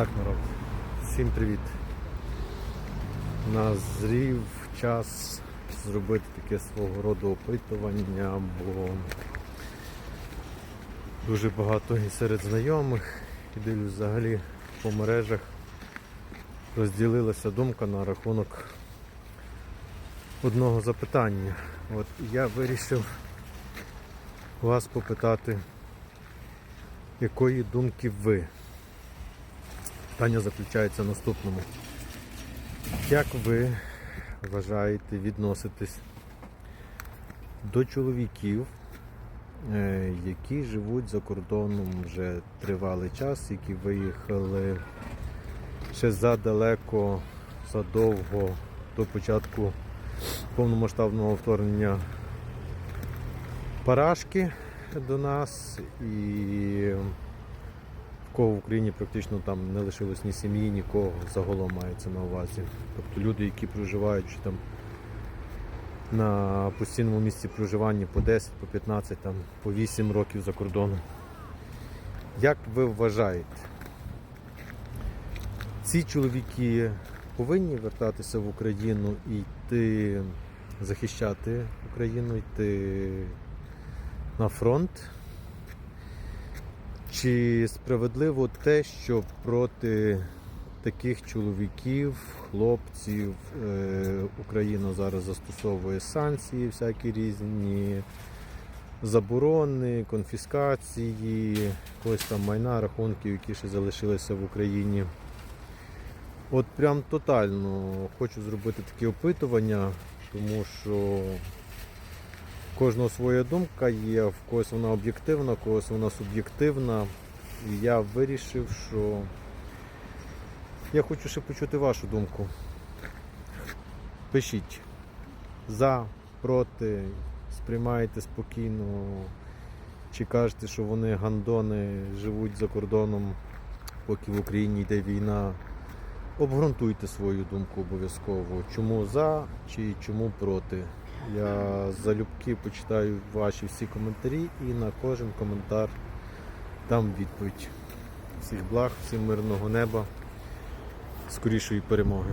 Так, народ. Всім привіт. Назрів час зробити таке свого роду опитування, бо дуже багато і серед знайомих, і дивлюсь взагалі по мережах розділилася думка на рахунок одного запитання. От я вирішив вас попитати, якої думки ви? Питання заключається в наступному. Як ви вважаєте відноситись до чоловіків, е, які живуть за кордоном вже тривалий час, які виїхали ще задалеко, задовго до початку повномасштабного вторгнення парашки до нас і кого в Україні практично там не лишилось ні сім'ї, нікого загалом мається на увазі. Тобто люди, які проживають там на постійному місці проживання по 10, по 15, там, по 8 років за кордоном. Як ви вважаєте, ці чоловіки повинні вертатися в Україну і йти захищати Україну, йти на фронт? Чи справедливо те, що проти таких чоловіків, хлопців е, Україна зараз застосовує санкції, всякі різні заборони, конфіскації, якогось там майна, рахунків, які ще залишилися в Україні? От прям тотально хочу зробити таке опитування, тому що кожного своя думка є, в когось вона об'єктивна, в когось вона суб'єктивна. І я вирішив, що я хочу ще почути вашу думку. Пишіть за, проти, сприймаєте спокійно, чи кажете, що вони гандони живуть за кордоном, поки в Україні йде війна. Обґрунтуйте свою думку обов'язково, чому за чи чому проти. Я залюбки почитаю ваші всі коментарі і на кожен коментар дам відповідь. Всіх благ, всім мирного неба, скорішої перемоги.